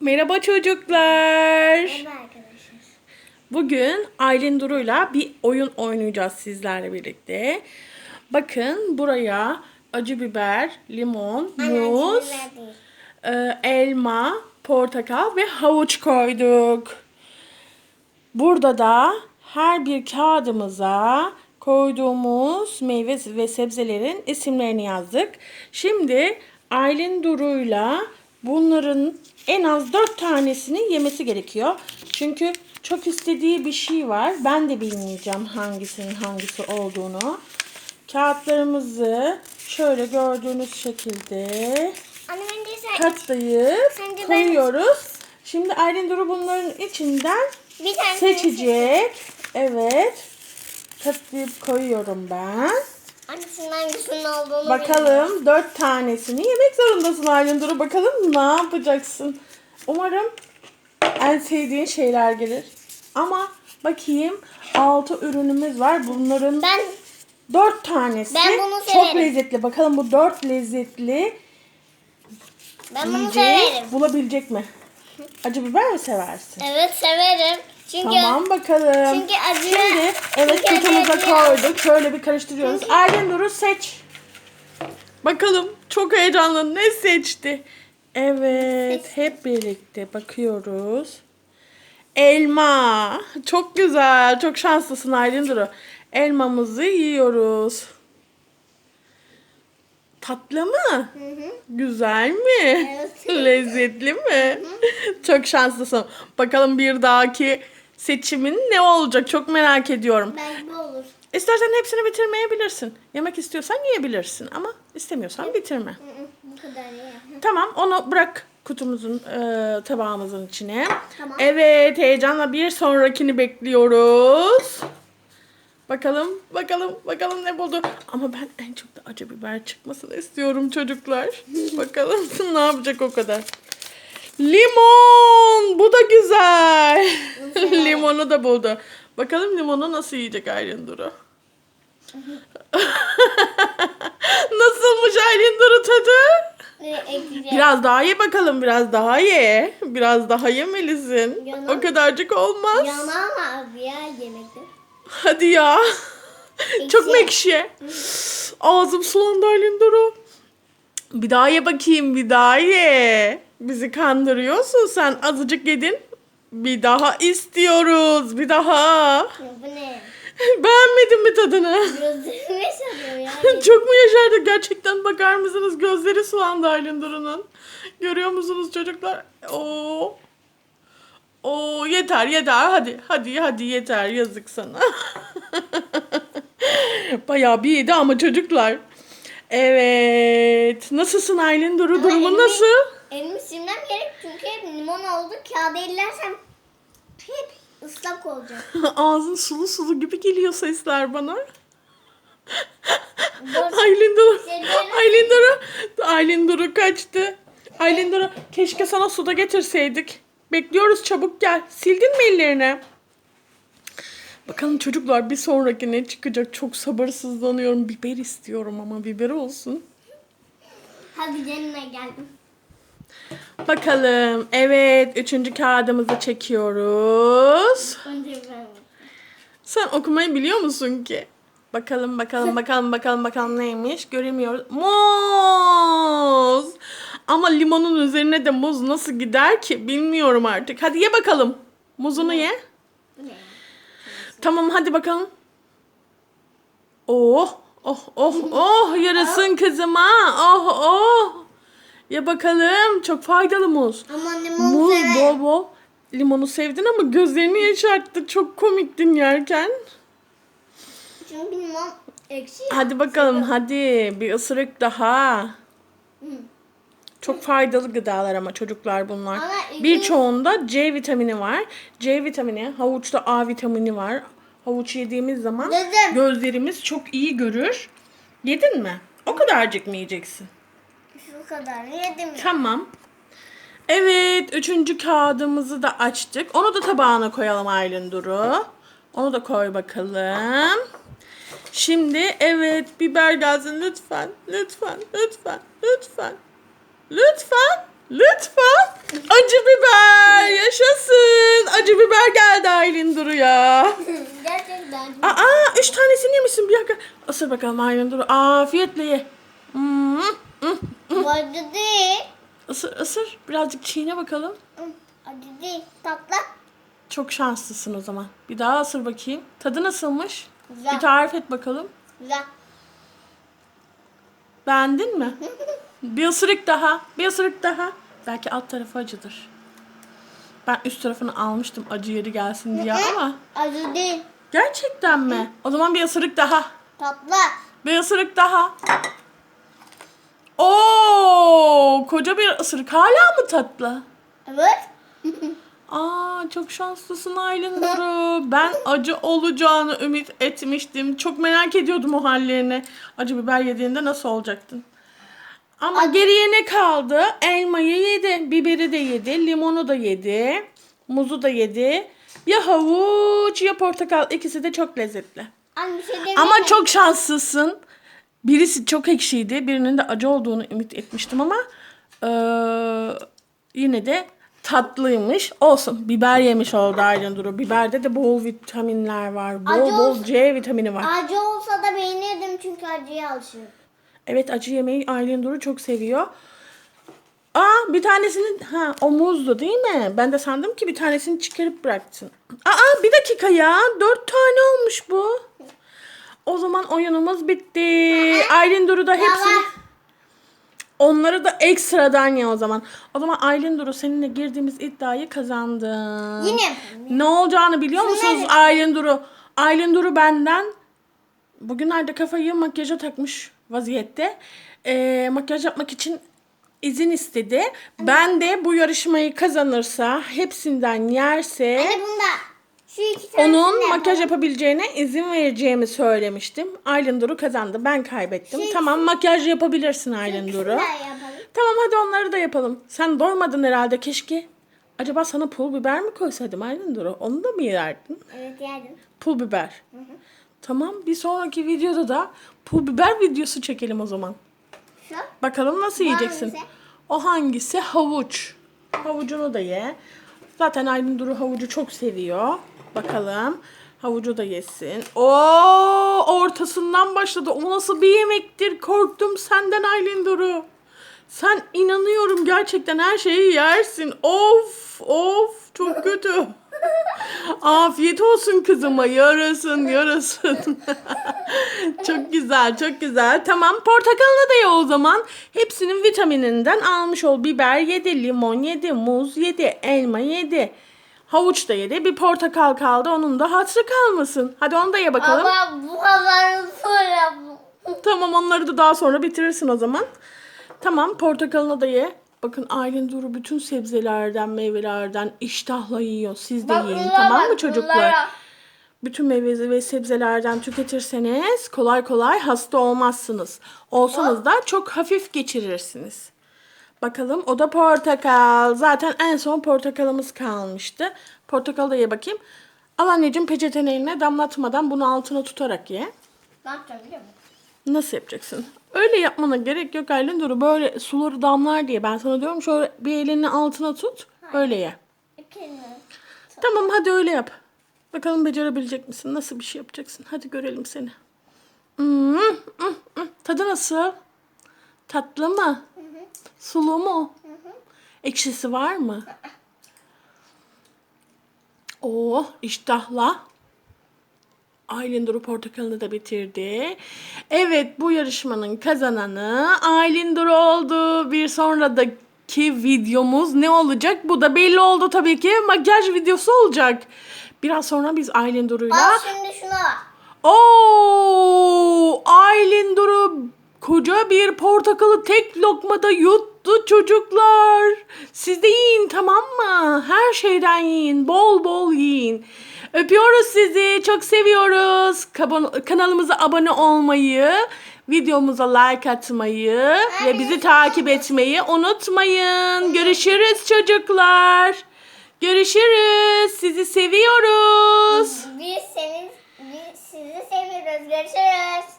Merhaba çocuklar. Merhaba arkadaşlar. Bugün Aylin Duru'yla bir oyun oynayacağız sizlerle birlikte. Bakın buraya acı biber, limon, muz, e, elma, portakal ve havuç koyduk. Burada da her bir kağıdımıza koyduğumuz meyve ve sebzelerin isimlerini yazdık. Şimdi Aylin Duru'yla bunların en az dört tanesini yemesi gerekiyor. Çünkü çok istediği bir şey var. Ben de bilmeyeceğim hangisinin hangisi olduğunu. Kağıtlarımızı şöyle gördüğünüz şekilde katlayıp koyuyoruz. Şimdi Aylin Duru bunların içinden bir tane seçecek. Evet. Katlayıp koyuyorum ben. Annesinin hangisinin olduğunu. Bakalım dört tanesini yemek zorundasın Aylin Duru. Bakalım ne yapacaksın? Umarım en sevdiğin şeyler gelir. Ama bakayım altı ürünümüz var. Bunların Ben dört tanesi Ben bunu çok severim. lezzetli. Bakalım bu dört lezzetli ben bunu yiyeceği severim. bulabilecek mi? Acı biber mi seversin? Evet severim. Çünkü Tamam bakalım. çünkü acı Şimdi evet çünkü koyduk. Şöyle bir karıştırıyoruz. Aylin Duru seç. Bakalım çok heyecanlı ne seçti? Evet hep birlikte bakıyoruz. Elma. Çok güzel. Çok şanslısın Aylin Duru. Elmamızı yiyoruz. Tatlı mı? Hı hı. Güzel mi? Evet. Lezzetli mi? Çok şanslısın. Bakalım bir dahaki seçimin ne olacak? Çok merak ediyorum. Belki bu olur. İstersen hepsini bitirmeyebilirsin. Yemek istiyorsan yiyebilirsin ama istemiyorsan bitirme. Bu kadar iyi. Tamam onu bırak kutumuzun e, tabağımızın içine. Tamam. Evet heyecanla bir sonrakini bekliyoruz. Bakalım bakalım bakalım ne buldu. Ama ben en çok da acı biber çıkmasını istiyorum çocuklar. bakalım ne yapacak o kadar. Limon bu da güzel. Limonu da buldu. Bakalım limonu nasıl yiyecek Aylin Duru. Nasılmış Aylin Duru tadı? Ee. Biraz daha ye bakalım biraz daha ye. Biraz daha yemelisin. Yalan. O kadarcık olmaz. Yana ama abi ya yemekte. Hadi ya. Çok mu ekşi? Ağzım sulandı Aylin Duru. Bir daha ye bakayım bir daha ye. Bizi kandırıyorsun sen azıcık yedin. Bir daha istiyoruz bir daha. Ya bu ne? Beğenmedin mi tadını? Gözlerime sarıyor ya. Çok mu yaşardı gerçekten bakar mısınız? Gözleri sulandı Aylin Duru'nun. Görüyor musunuz çocuklar? Oo. Oo yeter yeter hadi hadi hadi yeter yazık sana. Bayağı bir yedi ama çocuklar. Evet. Nasılsın Aylin Duru? Durumun nasıl? Elimi silmem gerek çünkü hep limon oldu. Kağıda ellersem hep ıslak olacak. Ağzın sulu sulu gibi geliyor sesler bana. Aylin Duru. Aylin Duru. Aylin Duru kaçtı. Aylin Duru keşke sana suda getirseydik. Bekliyoruz çabuk gel. Sildin mi ellerini? Bakalım çocuklar bir sonraki ne çıkacak? Çok sabırsızlanıyorum. Biber istiyorum ama biber olsun. Hadi canına geldim. Bakalım. Evet. Üçüncü kağıdımızı çekiyoruz. Sen okumayı biliyor musun ki? Bakalım bakalım bakalım bakalım bakalım neymiş göremiyoruz. Muz. Ama limonun üzerine de muz nasıl gider ki bilmiyorum artık. Hadi ye bakalım. Muzunu ye. Tamam hadi bakalım. Oh oh oh oh yarasın kızıma. Oh oh. Ye bakalım. Çok faydalı muz. Ama limon Muz sever. bol bol. Limonu sevdin ama gözlerini yaşarttı. Çok komiktin yerken. Çünkü limon ekşi. Hadi bakalım hadi bir ısırık daha. Hı. Çok faydalı gıdalar ama çocuklar bunlar. Ama iki- Birçoğunda C vitamini var. C vitamini, havuçta A vitamini var. Havuç yediğimiz zaman Yedim. gözlerimiz çok iyi görür. Yedin mi? O kadarcık mı yiyeceksin? Şu kadar yedim. Tamam. Evet, üçüncü kağıdımızı da açtık. Onu da tabağına koyalım Aylin Duru. Onu da koy bakalım. Şimdi evet biber gelsin lütfen. Lütfen, lütfen, lütfen. Lütfen, lütfen. Acı biber. Yaşasın. Acı biber geldi Aylin Duru'ya. Gerçekten. Aa, üç tanesini yemişsin bir dakika. Isır bakalım Aylin Duru. Afiyetle ye. Hmm, hmm. Acı değil. Isır, ısır. Birazcık çiğne bakalım. Acı değil. Tatlı. Çok şanslısın o zaman. Bir daha ısır bakayım. Tadı nasılmış? Güzel. Bir tarif et bakalım. Güzel. Beğendin mi? Bir ısırık daha. Bir ısırık daha. Belki alt tarafı acıdır. Ben üst tarafını almıştım acı yeri gelsin diye ama. Acı değil. Gerçekten mi? O zaman bir ısırık daha. Tatlı. Bir ısırık daha. Oo, koca bir ısırık. Hala mı tatlı? Evet. Aa, çok şanslısın Aylin Duru. Ben acı olacağını ümit etmiştim. Çok merak ediyordum o hallerini. Acı biber yediğinde nasıl olacaktın? Ama geriye ne kaldı? Elmayı yedi, biberi de yedi, limonu da yedi, muzu da yedi. Ya havuç ya portakal ikisi de çok lezzetli. Anne bir şey Ama çok şanslısın. Birisi çok ekşiydi. Birinin de acı olduğunu ümit etmiştim ama eee, yine de tatlıymış. Olsun. Biber yemiş oldu Aylin Duru. Biberde de bol vitaminler var. Bol Acı bol olsun. C vitamini var. Acı olsa da beğenirdim çünkü acıya alışıyorum. Evet acı yemeği Aylin Duru çok seviyor. Aa bir tanesini ha o muzdu değil mi? Ben de sandım ki bir tanesini çıkarıp bıraktın. Aa bir dakika ya. Dört tane olmuş bu. O zaman oyunumuz bitti. Aylin Duru da hepsini... Onları da ekstradan ye o zaman. O zaman Aylin Duru seninle girdiğimiz iddiayı kazandı. Yine. Ne olacağını biliyor musunuz Aylin Duru? Aylin Duru benden bugünlerde kafayı makyaja takmış vaziyette. Ee, makyaj yapmak için izin istedi. Ben de bu yarışmayı kazanırsa, hepsinden yerse Anne bunda. Şu iki tanesini onun de makyaj yapalım. yapabileceğine izin vereceğimi söylemiştim. Aylin Duru kazandı. Ben kaybettim. Şey- tamam makyaj yapabilirsin Aylin Duru. İkisini de yapalım. Tamam hadi onları da yapalım. Sen doymadın herhalde keşke. Acaba sana pul biber mi koysaydım Aylin Duru? Onu da mı yerdin? Evet yerdim. Pul biber. Tamam bir sonraki videoda da pul biber videosu çekelim o zaman. Şu. Bakalım nasıl yiyeceksin. hangisi? O hangisi? Havuç. Havucunu da ye. Zaten Aylin Duru havucu çok seviyor. Bakalım. Havucu da yesin. Oo, ortasından başladı. O nasıl bir yemektir? Korktum senden Aylin Duru. Sen inanıyorum gerçekten her şeyi yersin. Of of çok kötü. Afiyet olsun kızıma. Yarasın yarasın. çok güzel çok güzel. Tamam portakalını da ye o zaman. Hepsinin vitamininden almış ol. Biber yedi, limon yedi, muz yedi, elma yedi. Havuç da yedi. Bir portakal kaldı. Onun da hatırı kalmasın. Hadi onu da ye bakalım. Ama bu kadar sonra. Tamam onları da daha sonra bitirirsin o zaman. Tamam portakalını da ye. Bakın Aylin Duru bütün sebzelerden, meyvelerden iştahla yiyor. Siz de yiyin bunlara tamam mı bak, çocuklar? bunlara. Bütün meyve ve sebzelerden tüketirseniz kolay kolay hasta olmazsınız. Olsanız da çok hafif geçirirsiniz. Bakalım o da portakal. Zaten en son portakalımız kalmıştı. Portakalı da ye bakayım. Al anneciğim peçetenin eline damlatmadan bunu altına tutarak ye. Ne yapacağım biliyor musun? Nasıl yapacaksın? Öyle yapmana gerek yok Aylin Duru. Böyle suları damlar diye ben sana diyorum şöyle bir elini altına tut. Öyle ye. İkini. Tamam hadi öyle yap. Bakalım becerebilecek misin? Nasıl bir şey yapacaksın? Hadi görelim seni. Hmm, hmm, hmm. Tadı nasıl? Tatlı mı? Sulu mu? Ekşisi var mı? Oo, iştahla. Aylin Duru portakalını da bitirdi. Evet bu yarışmanın kazananı Aylin Duru oldu. Bir sonraki videomuz ne olacak? Bu da belli oldu tabii ki. Makyaj videosu olacak. Biraz sonra biz Aylin Duru'yla... Al şimdi şuna bak. Oo, Aylin Duru koca bir portakalı tek lokmada yuttu çocuklar. Siz de yiyin tamam mı? Her şeyden yiyin. Bol bol yiyin. Öpüyoruz sizi. Çok seviyoruz. Kanalımıza abone olmayı, videomuza like atmayı ve bizi takip etmeyi unutmayın. Görüşürüz çocuklar. Görüşürüz. Sizi seviyoruz. Biz seni, biz sizi seviyoruz. Görüşürüz.